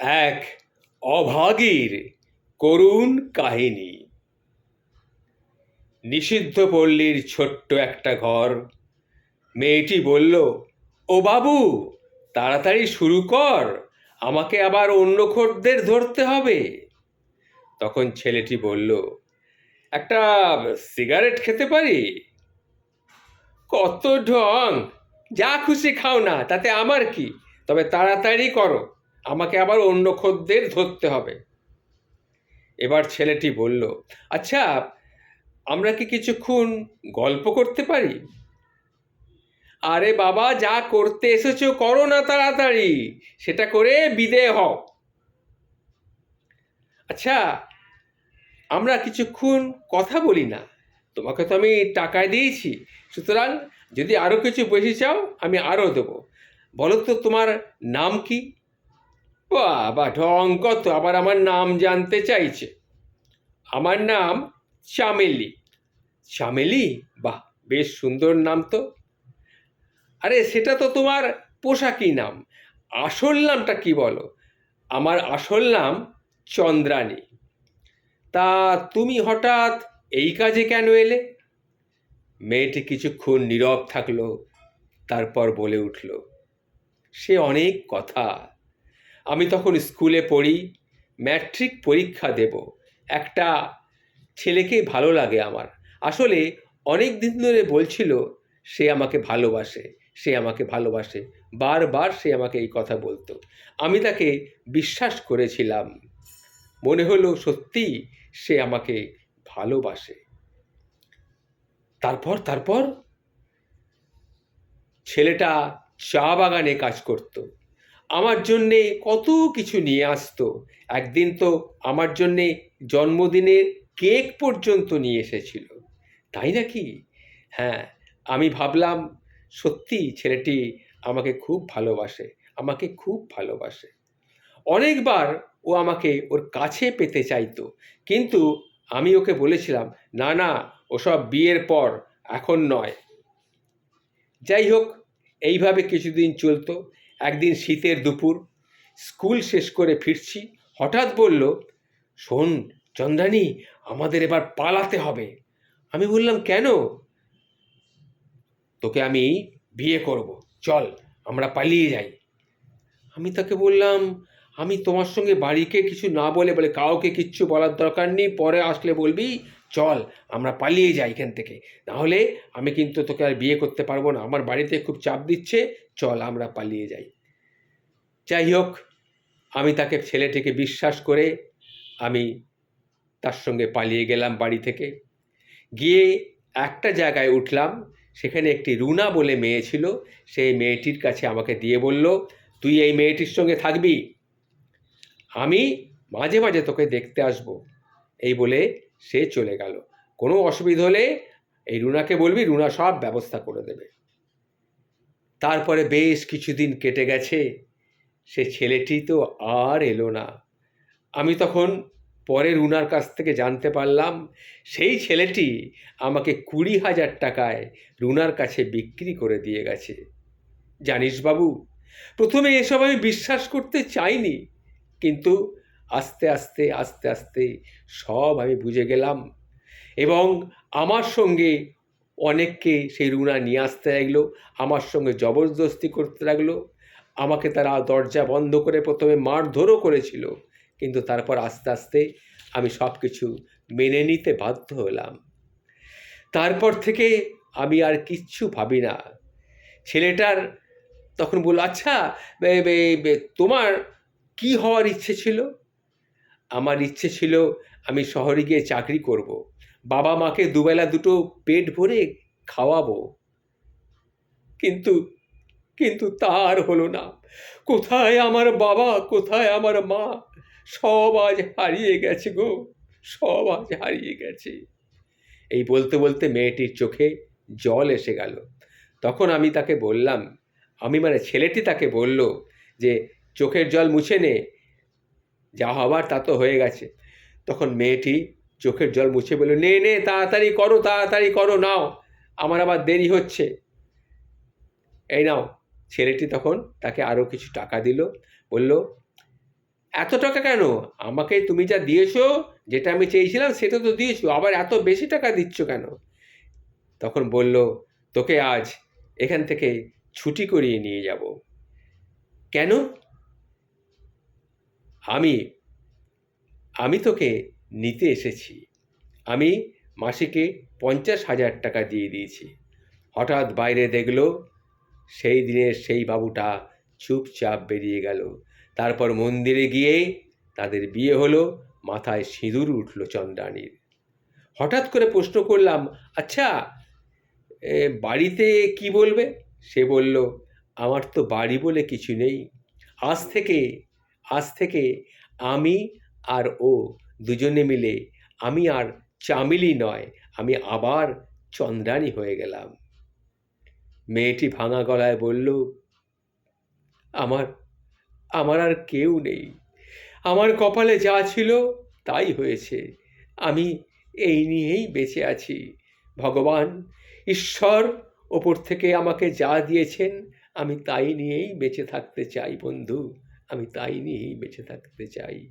এক অভাগীর করুণ কাহিনী। নিষিদ্ধ পল্লীর ছোট্ট একটা ঘর। মেয়েটি বলল, ও বাবু, তাড়াতাড়ি শুরু কর, আমাকে আবার অন্য খদ্দের ধরতে হবে। তখন ছেলেটি বলল, একটা সিগারেট খেতে পারি? কত ঢং! যা খুশি খাও না, তাতে আমার কি? তবে তাড়াতাড়ি করো। আমাকে আবার অন্য খদ্দের ধরতে হবে। এবার ছেলেটি বলল আচ্ছা আমরা কি কিছুক্ষণ গল্প করতে পারি? আরে বাবা, যা করতে এসেছ করো না তাড়াতাড়ি, সেটা করে বিদেয় হও। আচ্ছা আমরা কিছুক্ষণ কথা বলি না, তোমাকে তো আমি টাকায় দিয়েছি, সুতরাং যদি আরও কিছু বেশি চাও, আমি আরও দেবো। বলো তো তোমার নাম কি? বাবা ঢং কত আবার আমার নাম জানতে চাইছে। আমার নাম চামেলি চামেলি বাহ, বেশ সুন্দর নাম তো। আরে, সেটা তো তোমার পোশাকি নাম। আসল নামটা কি বলো? আমার আসল নাম চন্দ্রানী। তা তুমি হঠাৎ এই কাজে কেন এলে? মেয়েটি কিছুক্ষণ নীরব থাকল, তারপর বলে উঠল, সে অনেক কথা। আমি তখন স্কুলে পড়ি ম্যাট্রিক পরীক্ষা দেব। একটা ছেলেকে ভালো লাগে আমার। আসলে অনেক দিন ধরে বলছিল, সে আমাকে ভালোবাসে, সে আমাকে ভালোবাসে। বারবার সে আমাকে এই কথা বলতো। আমি তাকে বিশ্বাস করেছিলাম। মনে হলো সত্যি সে আমাকে ভালোবাসে। তারপর তারপর ছেলেটা চা বাগানে কাজ করত। আমার জন্যে কত কিছু নিয়ে আসতো। একদিন তো আমার জন্যে জন্মদিনের কেক পর্যন্ত নিয়ে এসেছিল। তাই নাকি? হ্যাঁ আমি ভাবলাম, সত্যি ছেলেটি আমাকে খুব ভালোবাসে, আমাকে খুব ভালোবাসে। অনেকবার ও আমাকে ওর কাছে পেতে চাইতো, কিন্তু আমি ওকে বলেছিলাম, না না, ওসব বিয়ের পর, এখন নয়। যাই হোক, এইভাবে কিছুদিন চলতো। একদিন শীতের দুপুর, স্কুল শেষ করে ফিরছি, হঠাৎ বলল, শোন চন্দ্রানী, আমাদের এবার পালাতে হবে। আমি বললাম, কেন? তোকে আমি বিয়ে করব, চল, আমরা পালিয়ে যাই। আমি তাকে বললাম, আমি তোমার সঙ্গে বাড়িকে কিছু না বলে বলে কাউকে কিচ্ছু বলার দরকার নেই, পরে আসলে বলবি, চল, আমরা পালিয়ে যাই এখান থেকে। নাহলে আমি কিন্তু তোকে আর বিয়ে করতে পারব না। আমার বাড়িতে খুব চাপ দিচ্ছে চল, আমরা পালিয়ে যাই। যাই হোক, আমি তাকে ছেলেটিকে বিশ্বাস করে আমি তার সঙ্গে পালিয়ে গেলাম বাড়ি থেকে। গিয়ে একটা জায়গায় উঠলাম, সেখানে একটি রুনা বলে মেয়ে ছিল। সেই মেয়েটির কাছে আমাকে দিয়ে বলল, তুই এই মেয়েটির সঙ্গে থাকবি? আমি মাঝে মাঝে তোকে দেখতে আসব। এই বলে সে চলে গেল। কোনো অসুবিধা হলে এই রুনাকে বলবি, রুনা সব ব্যবস্থা করে দেবে। তারপরে বেশ কিছুদিন কেটে গেছে। সে ছেলেটি তো আর এলো না। আমি তখন পরে রুনার কাছ থেকে জানতে পারলাম, সেই ছেলেটি আমাকে কুড়ি হাজার টাকায় রুনার কাছে বিক্রি করে দিয়ে গেছে। জানিস বাবু, প্রথমে এসব আমি বিশ্বাস করতে চাইনি, কিন্তু আস্তে আস্তে আস্তে আস্তে সব আমি বুঝে গেলাম এবং আমার সঙ্গে অনেককে সেই রুনা নিয়ে আসতে লাগল, আমার সঙ্গে জবরদস্তি করতে লাগল। আমাকে তারা দরজা বন্ধ করে প্রথমে মারধরও করেছিল, কিন্তু তারপর আস্তে আস্তে আমি সব কিছু মেনে নিতে বাধ্য হলাম। তারপর থেকে আমি আর কিচ্ছু ভাবি না। ছেলেটার তখন বলল আচ্ছা তোমার কি হওয়ার ইচ্ছে ছিল? আমার ইচ্ছে ছিল আমি শহরে গিয়ে চাকরি করব। বাবা মাকে দুবেলা দুটো পেট ভরে খাওয়াবো। কিন্তু কিন্তু তার হলো না। কোথায় আমার বাবা? কোথায় আমার মা? সব আজ হারিয়ে গেছে গো, সব আজ হারিয়ে গেছে। এই বলতে বলতে মেয়েটির চোখে জল এসে গেল। তখন আমি তাকে বললাম, আমি মানে ছেলেটি তাকে বলল যে, চোখের জল মুছে নে, যা হবার তা তো হয়ে গেছে। তখন মেয়েটি চোখের জল মুছে বলল, নে নে, তাড়াতাড়ি করো তাড়াতাড়ি করো, নাও। আমার আবার দেরি হচ্ছে। এই নাও। ছেলেটি তখন তাকে আরও কিছু টাকা দিল, বলল, এত টাকা কেন? আমাকে তুমি যা দিয়েছ, যেটা আমি চেয়েছিলাম, সেটা তো দিয়েছ, আবার এত বেশি টাকা দিচ্ছ কেন? তখন বলল, তোকে আজ এখান থেকে ছুটি করিয়ে নিয়ে যাব। কেন? আমি আমি তোকে নিতে এসেছি। আমি মাসিকে পঞ্চাশ হাজার টাকা দিয়ে দিয়েছি। হঠাৎ বাইরে দেখল, সেই দিনের সেই বাবুটা চুপচাপ বেরিয়ে গেল। তারপর মন্দিরে গিয়ে তাদের বিয়ে হলো, মাথায় সিঁদুর উঠল চন্দ্রাণীর। হঠাৎ করে প্রশ্ন করলাম আচ্ছা বাড়িতে কি বলবে? সে বলল, আমার তো বাড়ি বলে কিছু নেই। আজ থেকে আজ থেকে আমি আর ও দুজনে মিলে আমি আর চামিলি নয়, আমি আবার চন্দ্রাণী হয়ে গেলাম। মেয়েটি ভাঙা গলায় বলল, আমার আমার আর কেউ নেই। আমার কপালে যা ছিল তাই হয়েছে। আমি এই নিয়েই বেঁচে আছি। ভগবান, ঈশ্বর ওপর থেকে আমাকে যা দিয়েছেন, আমি তাই নিয়েই বেঁচে থাকতে চাই বন্ধু। আমি তাই নিয়েই বেঁচে থাকতে চাই।